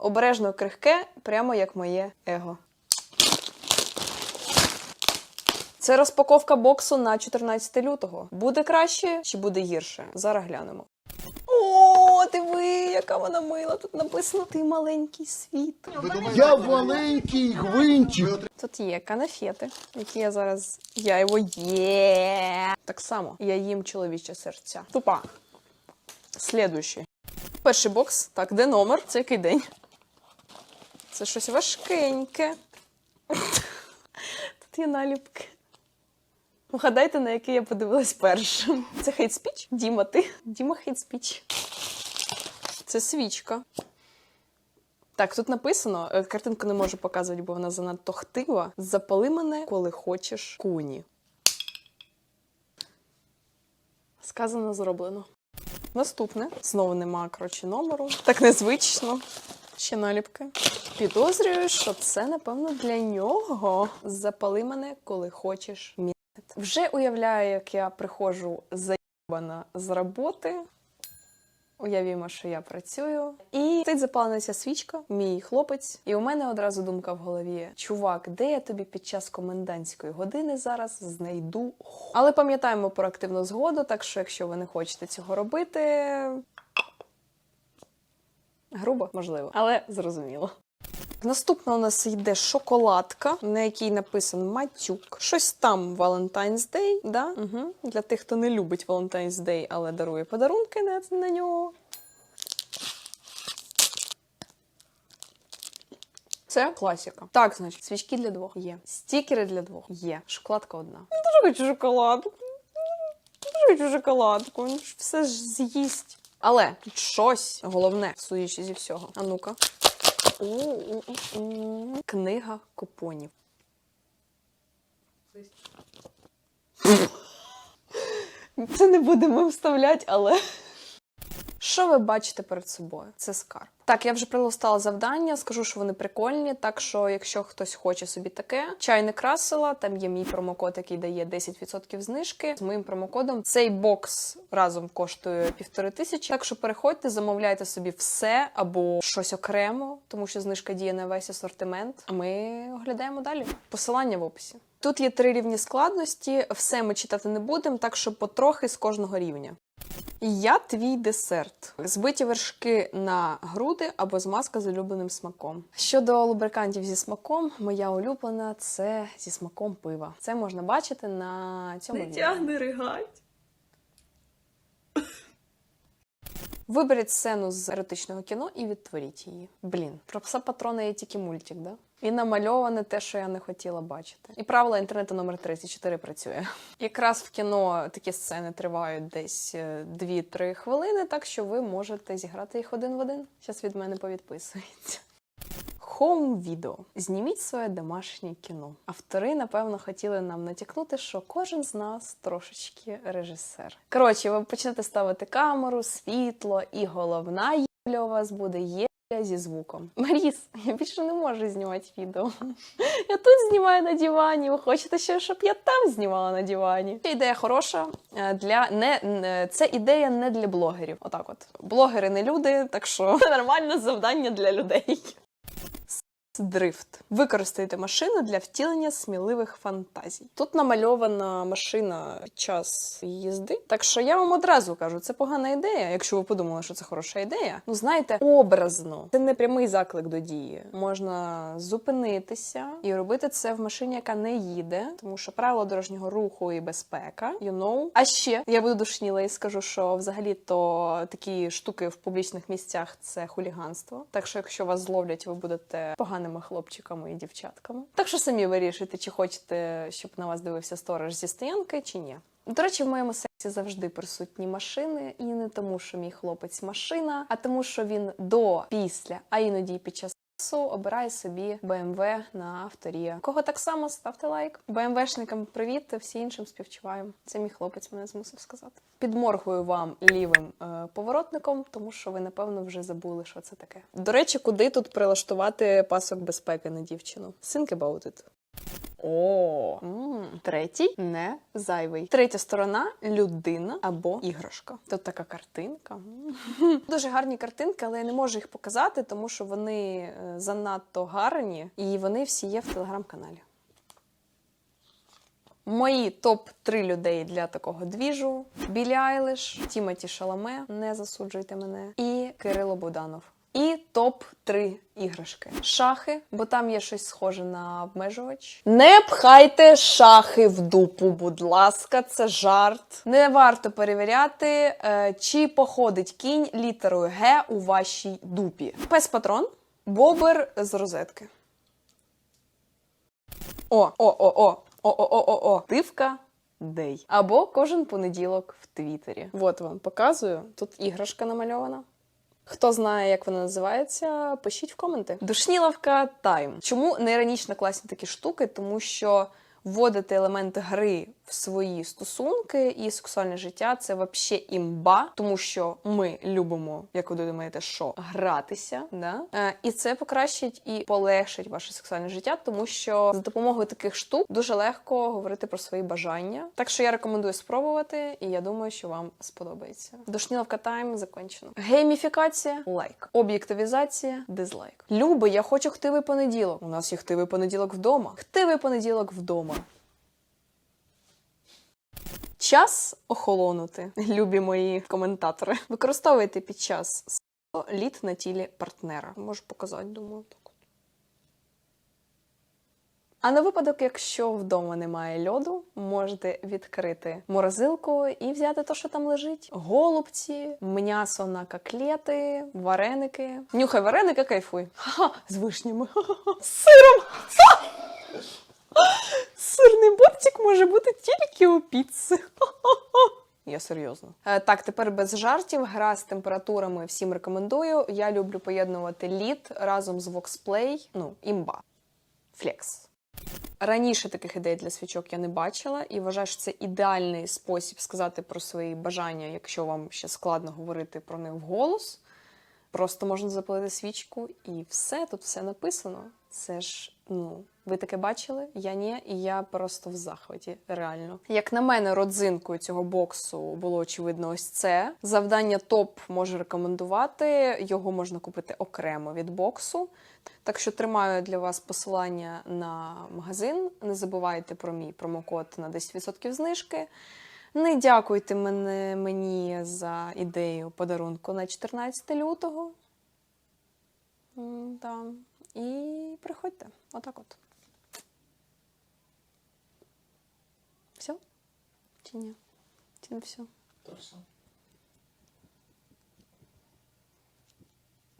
Обережно крихке, прямо як моє его. Це розпаковка боксу на 14 лютого. Буде краще чи буде гірше? Зараз глянемо. О, диви, яка вона мила. Тут написано Ти маленький світ. Я маленький гвинтик. Тут є канафети, які я зараз. Я його є. Так само я їм чоловіче серця. Тупа. Слідуючий. Перший бокс. Так, де номер? Це який день? Це щось важкеньке. Тут є наліпки. Вгадайте, на який я подивилась першим. Це хейт спіч? Діма, ти? Діма хейт спіч. Це свічка. Так, тут написано, е, картинку не можу показувати, бо вона занадто хтива. Запали мене, коли хочеш куні. Сказано, зроблено. Наступне. Знову нема, коротше, номеру. Так незвично. Ще наліпки. Підозрюю, що це, напевно, для нього. Запали мене, коли хочеш місяць. Вже уявляю, як я приходжу заїбана з роботи. Уявімо, що я працюю. І цей запалена свічка, мій хлопець. І у мене одразу думка в голові: чувак, де я тобі під час комендантської години зараз знайду? Але пам'ятаємо про активну згоду, так що якщо ви не хочете цього робити. Грубо, можливо, але зрозуміло. Наступна у нас йде шоколадка, на якій написано матюк. Щось там Valentine's Day, да? Угу. Для тих, хто не любить Valentine's Day, але дарує подарунки на, на нього. Це класика. Так, значить, свічки для двох є. Стікери для двох є. Шоколадка одна. Дуже хочу шоколадку. Дуже хочу шоколадку. Все ж з'їсть. Але тут щось головне, судячи зі всього. А ну-ка. Книга купонів. Це не будемо вставляти, але. Що ви бачите перед собою? Це скарб. Так, я вже прилистала завдання, скажу, що вони прикольні. Так що, якщо хтось хоче собі таке, чайник красила, там є мій промокод, який дає 10% знижки. З моїм промокодом цей бокс разом коштує півтори тисячі. Так що переходьте, замовляйте собі все або щось окремо, тому що знижка діє на весь асортимент. А ми оглядаємо далі. Посилання в описі. Тут є три рівні складності. Все ми читати не будемо, так що потрохи з кожного рівня. Я твій десерт. Збиті вершки на груди або змазка з улюбленим смаком. Щодо лубрикантів зі смаком, моя улюблена це зі смаком пива. Це можна бачити на цьому відео. ригать. Виберіть сцену з еротичного кіно і відтворіть її. Блін, про пса патрона є тільки мультик, да? І намальоване те, що я не хотіла бачити. І правило інтернету номер 34 працює. Якраз в кіно такі сцени тривають десь е, 2-3 хвилини, так що ви можете зіграти їх один в один. Зараз від мене повідписується. Хоум відео. Зніміть своє домашнє кіно. Автори, напевно, хотіли нам натякнути, що кожен з нас трошечки режисер. Коротше, ви почнете ставити камеру, світло, і головна євля у вас буде євля зі звуком. Маріс, я більше не можу знімати відео. Я тут знімаю на дивані. Ви хочете ще, щоб я там знімала на дивані? Ця ідея хороша. е, Для не не- це ідея не для блогерів. Отак, от блогери не люди, так що нормальне завдання для людей. Дрифт. Використайте машину для втілення сміливих фантазій. Тут намальована машина під час їзди. Так що я вам одразу кажу, це погана ідея. Якщо ви подумали, що це хороша ідея. Ну знаєте, образно. Це не прямий заклик до дії. Можна зупинитися і робити це в машині, яка не їде, тому що правила дорожнього руху і безпека, you know. А ще я буду душніла і скажу, що взагалі то такі штуки в публічних місцях це хуліганство. Так що, якщо вас зловлять, ви будете поганими хлопчиками і дівчатками. Так що самі вирішуйте, чи хочете, щоб на вас дивився сторож зі стоянки, чи ні. До речі, в моєму сексі завжди присутні машини, і не тому, що мій хлопець машина, а тому, що він до, після, а іноді й під час обирає собі BMW на авторія. Кого так само ставте лайк. БМВшникам привіт, всі іншим співчуваємо. Це мій хлопець мене змусив сказати. Підморгую вам лівим е, поворотником, тому що ви напевно вже забули, що це таке. До речі, куди тут прилаштувати пасок безпеки на дівчину? Think about. О, третій не зайвий. Третя сторона людина або іграшка. Тут така картинка. Дуже гарні картинки, але я не можу їх показати, тому що вони е, занадто гарні і вони всі є в телеграм-каналі. Мої топ-3 людей для такого двіжу: Білі Айлиш, Тімоті Шаламе, не засуджуйте мене, і Кирило Буданов. І топ-3 іграшки. Шахи, бо там є щось схоже на обмежувач. Не пхайте шахи в дупу, будь ласка, це жарт. Не варто перевіряти, е, чи походить кінь літерою Г у вашій дупі. Пес патрон, бобер з розетки. О, о, о, о, о, о, о, о, о. Тивка Дей. Або кожен понеділок в Твіттері. От вам показую. Тут іграшка намальована. Хто знає, як вона називається, пишіть в коменти. Душніловка тайм. Чому не іронічно класні такі штуки? Тому що вводити елементи гри в свої стосунки і сексуальне життя це взагалі імба, тому що ми любимо, як ви думаєте, що гратися, да? Е, і це покращить і полегшить ваше сексуальне життя, тому що за допомогою таких штук дуже легко говорити про свої бажання. Так що я рекомендую спробувати, і я думаю, що вам сподобається. Душніловка тайм закончено. Гейміфікація лайк. Об'єктивізація дизлайк. Люби, я хочу хтивий понеділок. У нас є хтивий понеділок вдома. Хтивий понеділок вдома. Час охолонути, любі мої коментатори. Використовуйте під час лід на тілі партнера. Можу показати, думаю, так. от. А на випадок, якщо вдома немає льоду, можете відкрити морозилку і взяти те, що там лежить: голубці, м'ясо на коклети, вареники. Нюхай вареника, кайфуй. Ха, з вишнями. Ха-ха-ха. З сиром. Сирний бортик може бути тільки у піци. Я серйозно. Е, так, тепер без жартів. Гра з температурами всім рекомендую. Я люблю поєднувати лід разом з Voxplay. Ну, імба. Флекс. Раніше таких ідей для свічок я не бачила і вважаю, що це ідеальний спосіб сказати про свої бажання, якщо вам ще складно говорити про них вголос. Просто можна запалити свічку і все, тут все написано. Це ж, ну, ви таке бачили? Я ні, і я просто в захваті, реально. Як на мене, родзинкою цього боксу було очевидно ось це. Завдання топ можу рекомендувати. Його можна купити окремо від боксу. Так що тримаю для вас посилання на магазин. Не забувайте про мій промокод на 10% знижки. Не дякуйте мені за ідею подарунку на 14 лютого. Да. І приходьте. Отак от. Все? Чи ні? Чи не все? Точно.